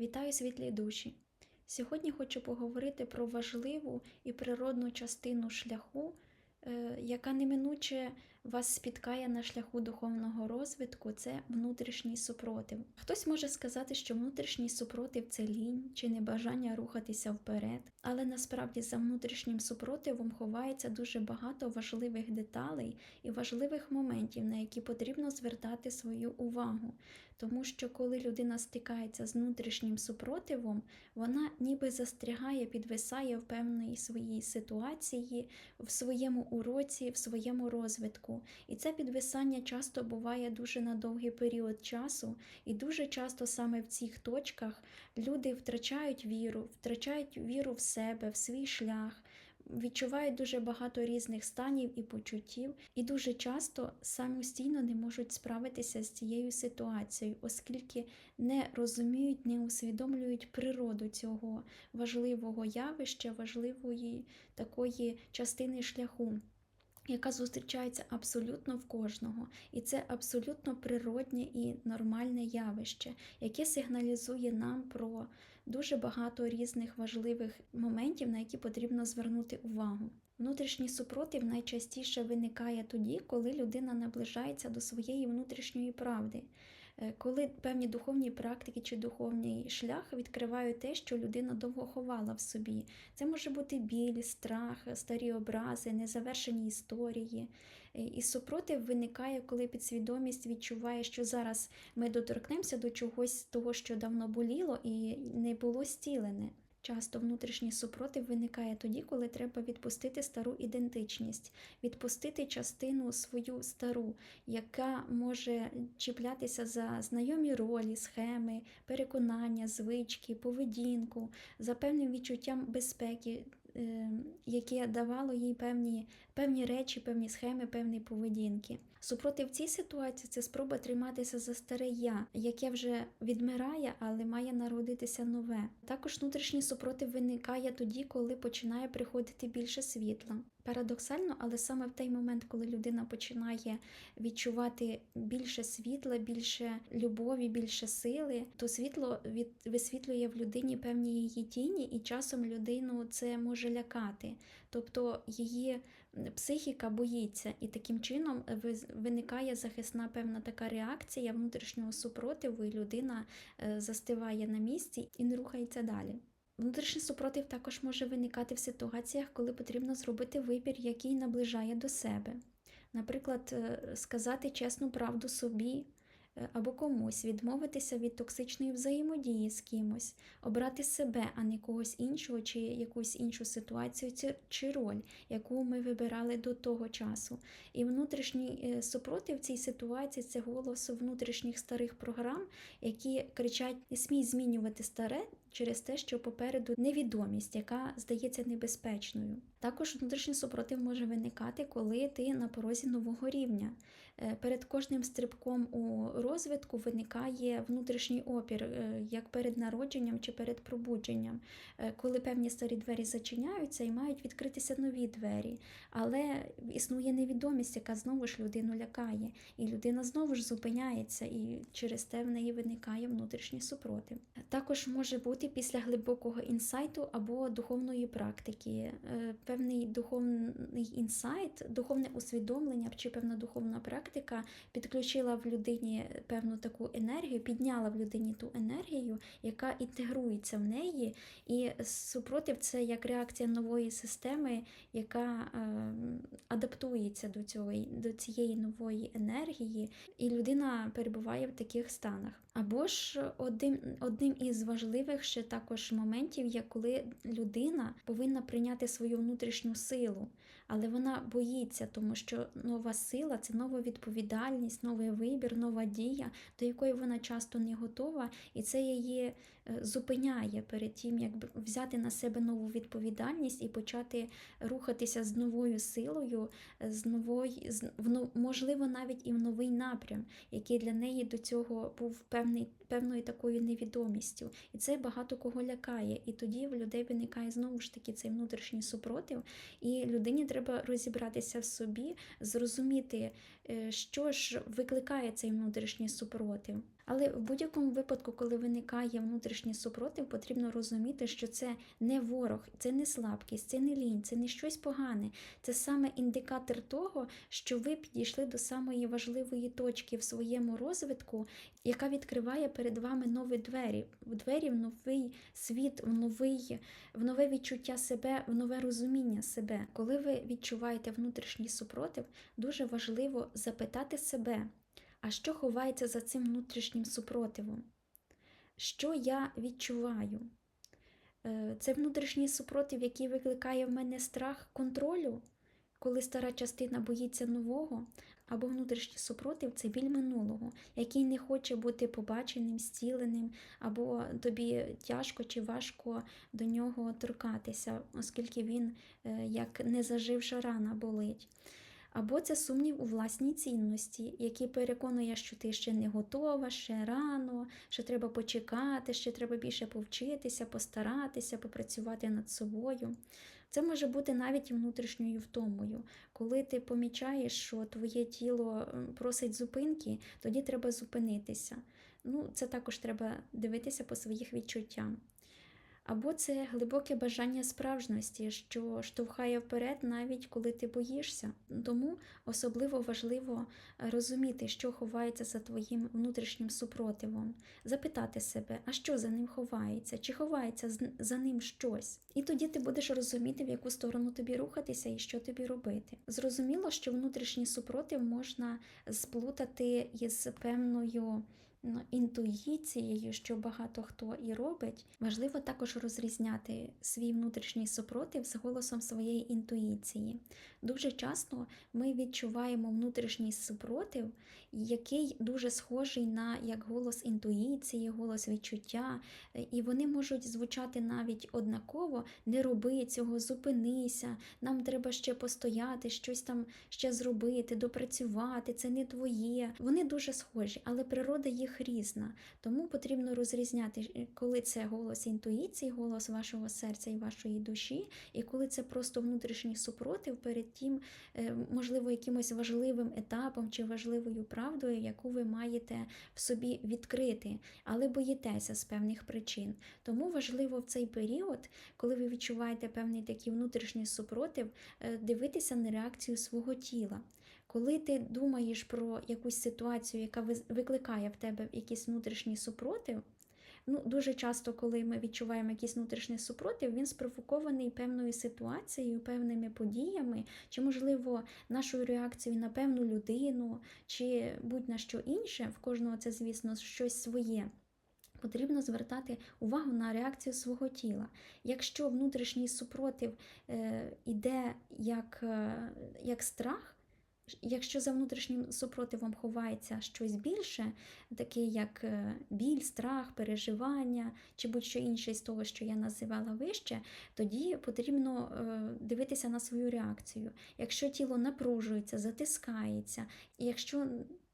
Вітаю світлі душі! Сьогодні хочу поговорити про важливу і природну частину шляху, е, яка неминуче вас спіткає на шляху духовного розвитку це внутрішній супротив. Хтось може сказати, що внутрішній супротив це лінь чи небажання рухатися вперед, але насправді за внутрішнім супротивом ховається дуже багато важливих деталей і важливих моментів, на які потрібно звертати свою увагу. Тому що коли людина стикається з внутрішнім супротивом, вона ніби застрягає, підвисає в певній своїй ситуації, в своєму уроці, в своєму розвитку. І це підвисання часто буває дуже на довгий період часу, і дуже часто саме в цих точках люди втрачають віру, втрачають віру в себе, в свій шлях. Відчувають дуже багато різних станів і почуттів, і дуже часто самостійно не можуть справитися з цією ситуацією, оскільки не розуміють, не усвідомлюють природу цього важливого явища, важливої такої частини шляху яка зустрічається абсолютно в кожного, і це абсолютно природнє і нормальне явище, яке сигналізує нам про дуже багато різних важливих моментів, на які потрібно звернути увагу. Внутрішній супротив найчастіше виникає тоді, коли людина наближається до своєї внутрішньої правди, е, коли певні духовні практики чи духовний шлях відкривають те, що людина довго ховала в собі. Це може бути біль, страх, старі образи, незавершені історії. Е, і супротив виникає, коли підсвідомість відчуває, що зараз ми доторкнемося до чогось того, що давно боліло і не було стілене. Часто внутрішній супротив виникає тоді, коли треба відпустити стару ідентичність, відпустити частину свою стару, яка може чіплятися за знайомі ролі, схеми, переконання, звички, поведінку, за певним відчуттям безпеки, яке давало їй певні певні речі, певні схеми, певні поведінки. Супротив цій ситуації це спроба триматися за старе я, яке вже відмирає, але має народитися нове. Також внутрішній супротив виникає тоді, коли починає приходити більше світла. Парадоксально, але саме в той момент, коли людина починає відчувати більше світла, більше любові, більше сили, то світло від висвітлює в людині певні її тіні, і часом людину це може лякати. Тобто її психіка боїться, і таким чином виникає захисна певна така реакція внутрішнього супротиву, і людина е, застиває на місці і не рухається далі. Внутрішній супротив також може виникати в ситуаціях, коли потрібно зробити вибір, який наближає до себе. Наприклад, е, сказати чесну правду собі, Е, або комусь, відмовитися від токсичної взаємодії з кимось, обрати себе, а не когось іншого, чи якусь іншу ситуацію чи роль, яку ми вибирали до того часу. І внутрішній е, супротив цій ситуації це голос внутрішніх старих програм, які кричать: смій змінювати старе через те, що попереду невідомість, яка здається небезпечною. Також внутрішній супротив може виникати, коли ти на порозі нового рівня. Е, перед кожним стрибком у розвитку виникає внутрішній опір, е, як перед народженням чи перед пробудженням, е, коли певні старі двері зачиняються і мають відкритися нові двері. Але існує невідомість, яка знову ж людину лякає, і людина знову ж зупиняється, і через те в неї виникає внутрішній супротив. Також може бути після глибокого інсайту або духовної практики, певний духовний інсайт, духовне усвідомлення чи певна духовна практика підключила в людині певну таку енергію, підняла в людині ту енергію, яка інтегрується в неї, і супротив це як реакція нової системи, яка е, адаптується до цього, до цієї нової енергії, і людина перебуває в таких станах. Або ж одним, одним із важливих ще також моментів є, коли людина повинна прийняти свою внутрішню силу, але вона боїться, тому що нова сила це нова відповідальність, новий вибір, нова дія, до якої вона часто не готова, і це її зупиняє перед тим, як взяти на себе нову відповідальність і почати рухатися з новою силою, з нової, з, можливо, навіть і в новий напрям, який для неї до цього був певний, певною такою невідомістю. І це багато кого лякає. І тоді в людей виникає знову ж таки цей внутрішній супротив, і людині треба розібратися в собі, зрозуміти, е, що ж викликає цей внутрішній супротив. Але в будь-якому випадку, коли виникає внутрішній супротив, потрібно розуміти, що це не ворог, це не слабкість, це не лінь, це не щось погане. Це саме індикатор того, що ви підійшли до самої важливої точки в своєму розвитку, яка відкриває перед вами нові двері, двері в новий світ, в новий, в нове відчуття себе, в нове розуміння себе. Коли ви відчуваєте внутрішній супротив, дуже важливо запитати себе, а що ховається за цим внутрішнім супротивом? Що я відчуваю? Е, Це внутрішній супротив, який викликає в мене страх контролю, коли стара частина боїться нового, або внутрішній супротив це біль минулого, який не хоче бути побаченим, зціленим, або тобі тяжко чи важко до нього торкатися, оскільки він е, як незаживша рана болить. Або це сумнів у власній цінності, який переконує, що ти ще не готова, ще рано, що треба почекати, ще треба більше повчитися, постаратися, попрацювати над собою. Це може бути навіть внутрішньою втомою. Коли ти помічаєш, що твоє тіло просить зупинки, тоді треба зупинитися. Ну, це також треба дивитися по своїх відчуттям. Або це глибоке бажання справжності, що штовхає вперед, навіть коли ти боїшся. Тому особливо важливо е, розуміти, що ховається за твоїм внутрішнім супротивом, запитати себе, а що за ним ховається, чи ховається за ним щось. І тоді ти будеш розуміти, в яку сторону тобі рухатися і що тобі робити. Зрозуміло, що внутрішній супротив можна сплутати із певною інтуїцією, що багато хто і робить, важливо також розрізняти свій внутрішній супротив з голосом своєї інтуїції. Дуже часто ми відчуваємо внутрішній супротив, який дуже схожий на як голос інтуїції, голос відчуття, і вони можуть звучати навіть однаково: не роби цього, зупинися, нам треба ще постояти, щось там ще зробити, допрацювати, це не твоє. Вони дуже схожі, але природа їх різна. Тому потрібно розрізняти, е, коли це голос інтуїції, голос вашого серця і вашої душі, і коли це просто внутрішній супротив перед тим, е, можливо, якимось важливим етапом чи важливою правдою, яку ви маєте в собі відкрити, але боїтеся з певних причин. Тому важливо в цей період, коли ви відчуваєте певний такий внутрішній супротив, е, дивитися на реакцію свого тіла. Коли ти думаєш про якусь ситуацію, яка викликає в тебе якийсь внутрішній супротив, ну дуже часто, коли ми відчуваємо якийсь внутрішній супротив, він спровокований певною ситуацією, певними подіями, чи, можливо, нашою реакцією на певну людину, чи будь-на що інше, в кожного це, звісно, щось своє. Потрібно звертати увагу на реакцію свого тіла. Якщо внутрішній супротив е, іде як, е, як страх, якщо за внутрішнім супротивом ховається щось більше, таке як е, біль, страх, переживання чи будь-що інше з того, що я називала вище, тоді потрібно е, дивитися на свою реакцію. Якщо тіло напружується, затискається, якщо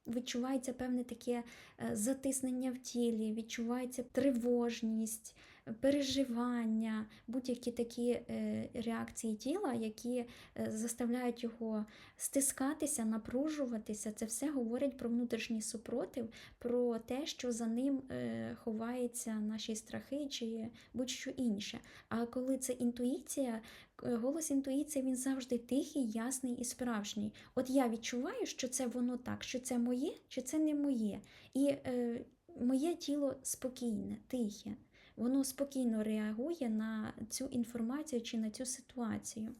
відчувається певне таке е, затиснення в тілі, відчувається тривожність, переживання, будь-які такі е, реакції тіла, які е, заставляють його стискатися, напружуватися. Це все говорить про внутрішній супротив, про те, що за ним е, ховаються наші страхи чи будь-що інше. А коли це інтуїція, голос інтуїції він завжди тихий, ясний і справжній. От я відчуваю, що це воно так, що це моє, чи це не моє. І е, моє тіло спокійне, тихе. Воно спокійно реагує на цю інформацію чи на цю ситуацію.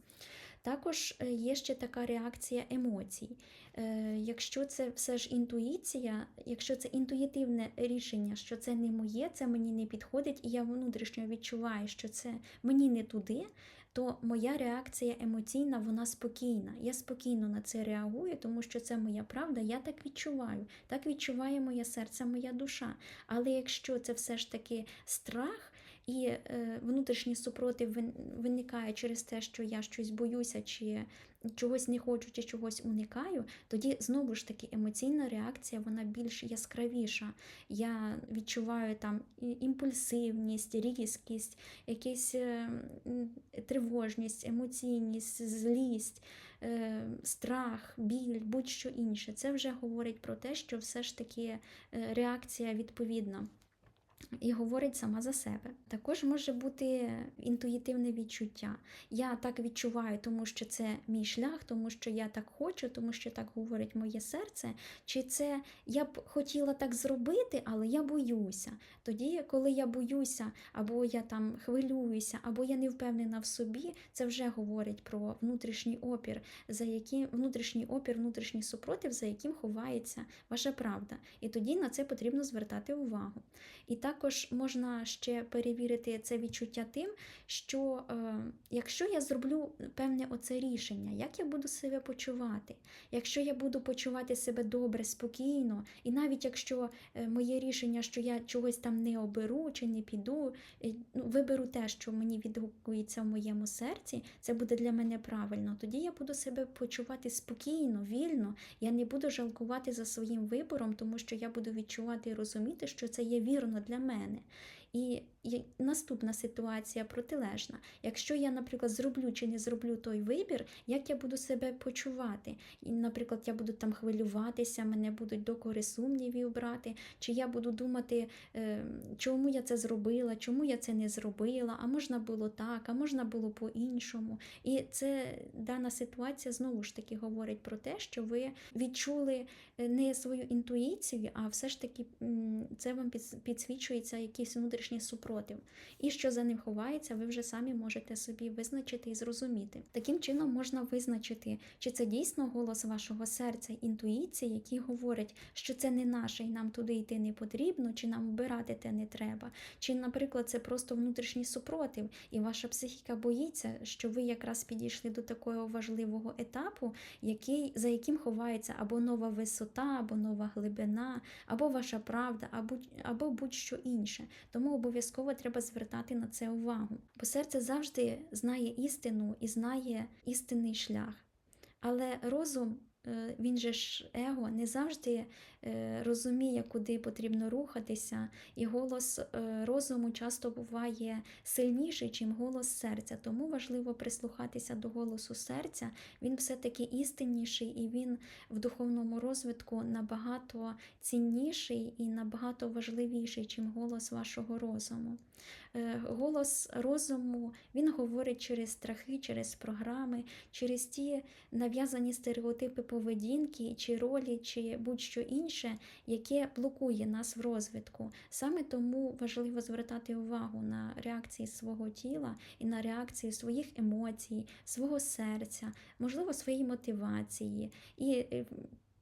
Також е, є ще така реакція емоцій. Е, Якщо це все ж інтуїція, якщо це інтуїтивне рішення, що це не моє, це мені не підходить, і я внутрішньо відчуваю, що це мені не туди, то моя реакція емоційна, вона спокійна. Я спокійно на це реагую, тому що це моя правда, я так відчуваю. Так відчуває моє серце, моя душа. Але якщо це все ж таки страх, і е, внутрішній супротив виникає через те, що я щось боюся, чи чогось не хочу, чи чогось уникаю, тоді знову ж таки емоційна реакція вона більш яскравіша. Я відчуваю там імпульсивність, різкість, якісь е, тривожність, емоційність, злість. е, страх, біль, будь-що інше. Це вже говорить про те, що все ж таки реакція відповідна. І говорить сама за себе. Також може бути інтуїтивне відчуття. Я так відчуваю, тому що це мій шлях, тому що я так хочу, тому що так говорить моє серце. Чи це я б хотіла так зробити, але я боюся. Тоді, коли я боюся, або я там хвилююся, або я не впевнена в собі, це вже говорить про внутрішній опір, за яким внутрішній опір, внутрішній супротив, за яким ховається ваша правда. І тоді на це потрібно звертати увагу. І також можна ще перевірити це відчуття тим, що е, якщо я зроблю певне оце рішення, як я буду себе почувати, якщо я буду почувати себе добре, спокійно, і навіть якщо е, моє рішення, що я чогось там не оберу чи не піду, ну, виберу те, що мені відгукується в моєму серці, це буде для мене правильно. Тоді я буду себе почувати спокійно, вільно. Я не буду жалкувати за своїм вибором, тому що я буду відчувати і розуміти, що це є вірно для мене. І і наступна ситуація протилежна. Якщо я, наприклад, зроблю чи не зроблю той вибір, як я буду себе почувати? І, наприклад, я буду там хвилюватися, мене будуть докори сумнівів брати, чи я буду думати, е, чому я це зробила, чому я це не зробила, а можна було так, а можна було по-іншому. І це дана ситуація знову ж таки говорить про те, що ви відчули не свою інтуїцію, а все ж таки це вам підсвічується якийсь внутрішній супротив. І що за ним ховається, ви вже самі можете собі визначити і зрозуміти. Таким чином можна визначити, чи це дійсно голос вашого серця, інтуїції, який говорить, що це не наше і нам туди йти не потрібно, чи нам вбирати те не треба. Чи, наприклад, це просто внутрішній супротив, і ваша психіка боїться, що ви якраз підійшли до такого важливого етапу, який, за яким ховається або нова висота, або нова глибина, або ваша правда, або, або будь-що інше. Тому обов'язково треба звертати на це увагу. Бо серце завжди знає істину і знає істинний шлях. Але розум він же ж его не завжди е, розуміє, куди потрібно рухатися, і голос е, розуму часто буває сильніший, ніж голос серця. Тому важливо прислухатися до голосу серця. Він все-таки істинніший і він в духовному розвитку набагато цінніший і набагато важливіший, ніж голос вашого розуму. Голос розуму він говорить через страхи, через програми, через ті нав'язані стереотипи поведінки, чи ролі, чи будь-що інше, яке блокує нас в розвитку. Саме тому важливо звертати увагу на реакції свого тіла і на реакції своїх емоцій, свого серця, можливо, своєї мотивації. І е,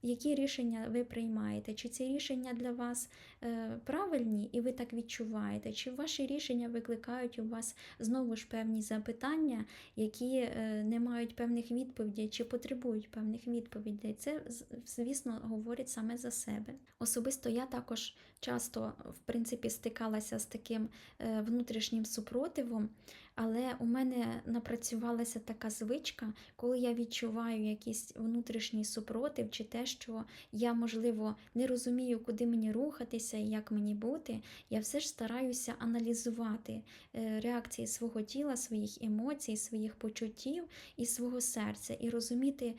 які рішення ви приймаєте? Чи ці рішення для вас е, правильні і ви так відчуваєте? Чи ваші рішення викликають у вас знову ж певні запитання, які е, не мають певних відповідей, чи потребують певних відповідей? Це, звісно, говорить саме за себе. Особисто я також часто в принципі, стикалася з таким е, внутрішнім супротивом. Але у мене напрацювалася така звичка, коли я відчуваю якийсь внутрішній супротив, чи те, що я, можливо, не розумію, куди мені рухатися і як мені бути, я все ж стараюся аналізувати е, реакції свого тіла, своїх емоцій, своїх почуттів і свого серця, і розуміти,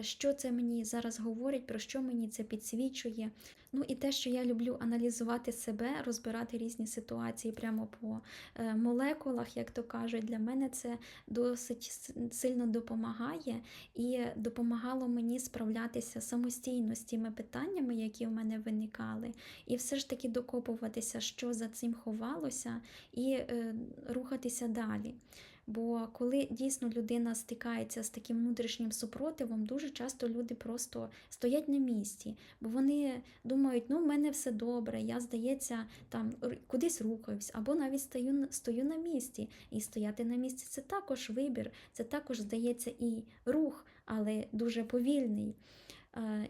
що це мені зараз говорить, про що мені це підсвічує. Ну і те, що я люблю аналізувати себе, розбирати різні ситуації прямо по е, молекулах, як то кажуть, для мене це досить сильно допомагає і допомагало мені справлятися самостійно з тими питаннями, які в мене виникали, і все ж таки докопуватися, що за цим ховалося, і е, рухатися далі. Бо коли дійсно людина стикається з таким внутрішнім супротивом, дуже часто люди просто стоять на місці, бо вони думають, ну в мене все добре, я, здається, там кудись рухаюсь, або навіть стою, стою на місці. І стояти на місці це також вибір, це також здається і рух, але дуже повільний.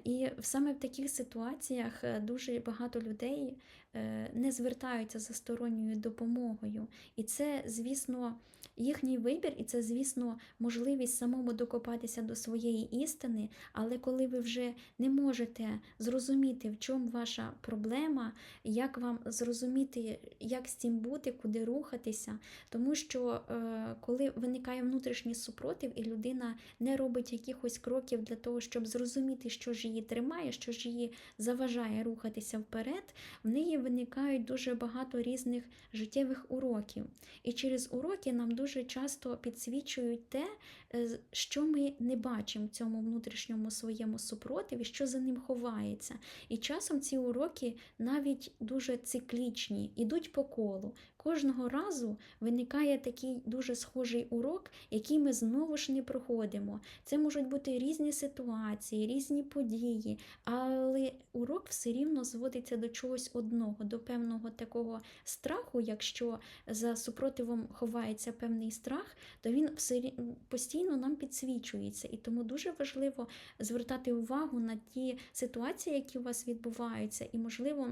І саме в таких ситуаціях е, дуже багато людей е, не звертаються за сторонньою допомогою. І це, звісно, їхній вибір, і це, звісно, можливість самому докопатися до своєї істини. Але коли ви вже не можете зрозуміти, в чому ваша проблема, як вам зрозуміти, як з цим бути, куди рухатися, тому що е, коли виникає внутрішній супротив, і людина не робить якихось кроків для того, щоб зрозуміти, що ж її тримає, що ж її заважає рухатися вперед, в неї виникають дуже багато різних життєвих уроків. І через уроки нам дуже часто підсвічують те, е, що ми не бачимо в цьому внутрішньому своєму супротиві, що за ним ховається. І часом ці уроки навіть дуже циклічні, ідуть по колу. Кожного разу виникає такий дуже схожий урок, який ми знову ж не проходимо. Це можуть бути різні ситуації, різні події, але урок все рівно зводиться до чогось одного, до певного такого страху. Якщо за супротивом ховається певний страх, то він все постійно нам підсвічується. І тому дуже важливо звертати увагу на ті ситуації, які у вас відбуваються, і, можливо,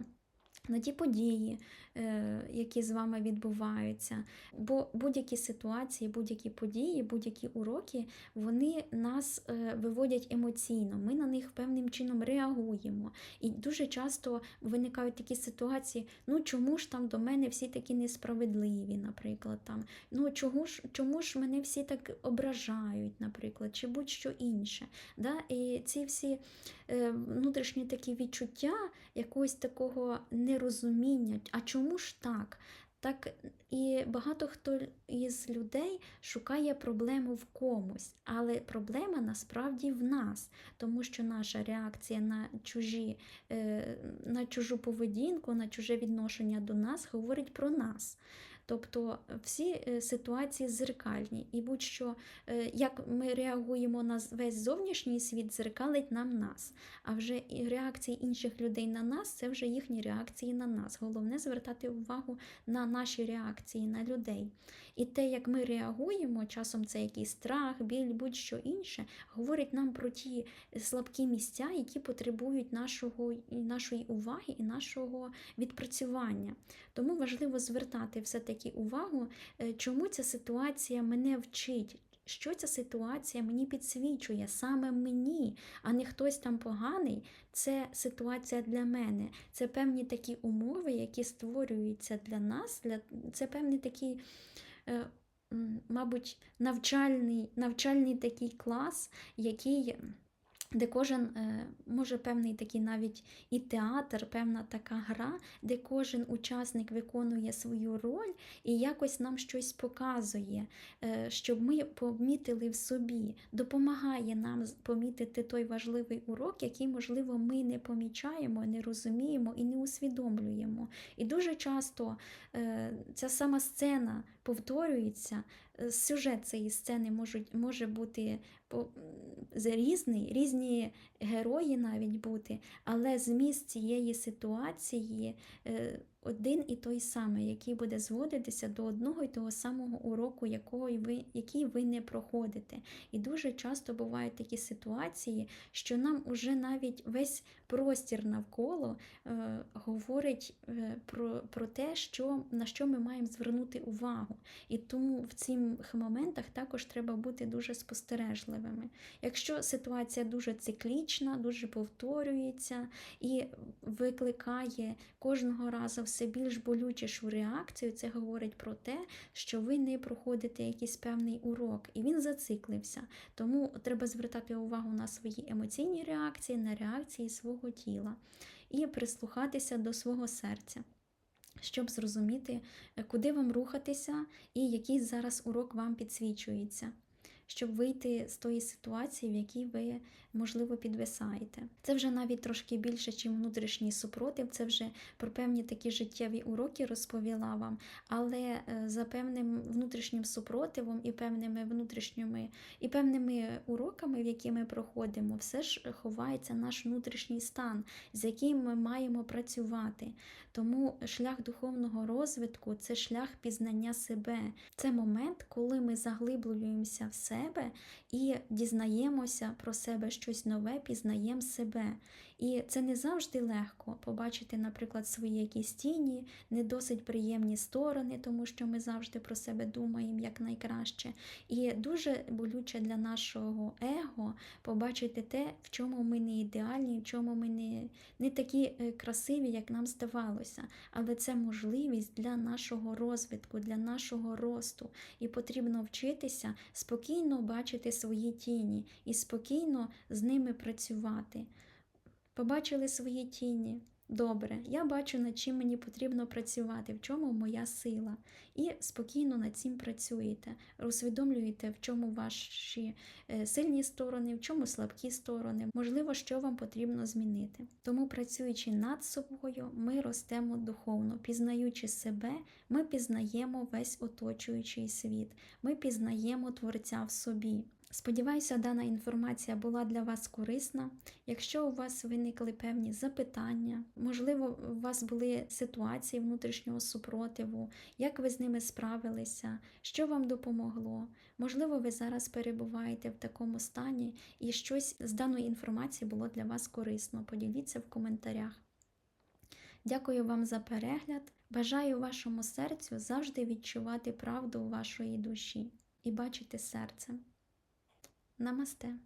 на ті події, які з вами відбуваються. Бо будь-які ситуації, будь-які події, будь-які уроки, вони нас е, виводять емоційно. Ми на них певним чином реагуємо. І дуже часто виникають такі ситуації: ну чому ж там до мене всі такі несправедливі, наприклад, там, ну чому ж, чому ж мене всі так ображають, наприклад, чи будь-що інше. Да? І ці всі е, внутрішні такі відчуття якогось такого нерозуміння, а чому ж так? Так і багато хто із людей шукає проблему в комусь, але проблема насправді в нас, тому що наша реакція на чужі, е, на чужу поведінку, на чуже відношення до нас говорить про нас. Тобто всі е, ситуації зеркальні, і будь-що, е, як ми реагуємо на весь зовнішній світ, зеркалить нам нас. А вже реакції інших людей на нас це вже їхні реакції на нас. Головне звертати увагу на наші реакції на людей. І те, як ми реагуємо, часом це якийсь страх, біль, будь-що інше, говорить нам про ті слабкі місця, які потребують нашого, нашої уваги і нашого відпрацювання. Тому важливо звертати все-таки увагу, е, чому ця ситуація мене вчить. Що ця ситуація мені підсвічує саме мені, а не хтось там поганий. Це ситуація для мене. Це певні такі умови, які створюються для нас. Для... Це е, м, мабуть, навчальний, навчальний такий клас, який. Де кожен е, може певний такий навіть і театр, певна така гра, де кожен учасник виконує свою роль і якось нам щось показує, е, щоб ми помітили в собі, допомагає нам помітити той важливий урок, який, можливо, ми не помічаємо, не розуміємо і не усвідомлюємо. І дуже часто е, ця сама сцена повторюється, е, сюжет цієї сцени можуть, може бути різний, різні герої навіть бути, але зміст цієї ситуації е, один і той самий, який буде зводитися до одного і того самого уроку, якого ви, який ви не проходите. І дуже часто бувають такі ситуації, що нам уже навіть весь простір навколо е, говорить е, про, про те, що, на що ми маємо звернути увагу. І тому в цих моментах також треба бути дуже спостережливими. Якщо ситуація дуже циклічна, дуже повторюється і викликає кожного разу все більш болючішу реакцію, це говорить про те, що ви не проходите якийсь певний урок, і він зациклився. Тому треба звертати увагу на свої емоційні реакції, на реакції свого тіла і прислухатися до свого серця. Щоб зрозуміти, е, куди вам рухатися і який зараз урок вам підсвічується, щоб вийти з тої ситуації, в якій ви, можливо, підвисаєте. Це вже навіть трошки більше, ніж внутрішній супротив, це вже про певні такі життєві уроки розповіла вам, але е, за певним внутрішнім супротивом і певними внутрішніми і певними уроками, в які ми проходимо, все ж ховається наш внутрішній стан, з яким ми маємо працювати. Тому шлях духовного розвитку це шлях пізнання себе. Це момент, коли ми заглиблюємося в себе і дізнаємося про себе щось нове, пізнаємо себе. І це не завжди легко побачити, наприклад, свої якісь тіні, не досить приємні сторони, тому що ми завжди про себе думаємо як найкраще. І дуже болюче для нашого его побачити те, в чому ми не ідеальні, в чому ми не, не такі е, красиві, як нам здавалося. Але це можливість для нашого розвитку, для нашого росту. І потрібно вчитися спокійно бачити свої тіні і спокійно з ними працювати. Побачили свої тіні. Добре, я бачу, над чим мені потрібно працювати, в чому моя сила. І спокійно над цим працюєте, усвідомлюєте, в чому ваші е, сильні сторони, в чому слабкі сторони, можливо, що вам потрібно змінити. Тому, працюючи над собою, ми ростемо духовно, пізнаючи себе, ми пізнаємо весь оточуючий світ, ми пізнаємо Творця в собі. Сподіваюся, дана інформація була для вас корисна. Якщо у вас виникли певні запитання, можливо, у вас були ситуації внутрішнього супротиву, як ви з ними справилися, що вам допомогло, можливо, ви зараз перебуваєте в такому стані і щось з даної інформації було для вас корисно. Поділіться в коментарях. Дякую вам за перегляд. Бажаю вашому серцю завжди відчувати правду вашої душі і бачити серцем. Намасте.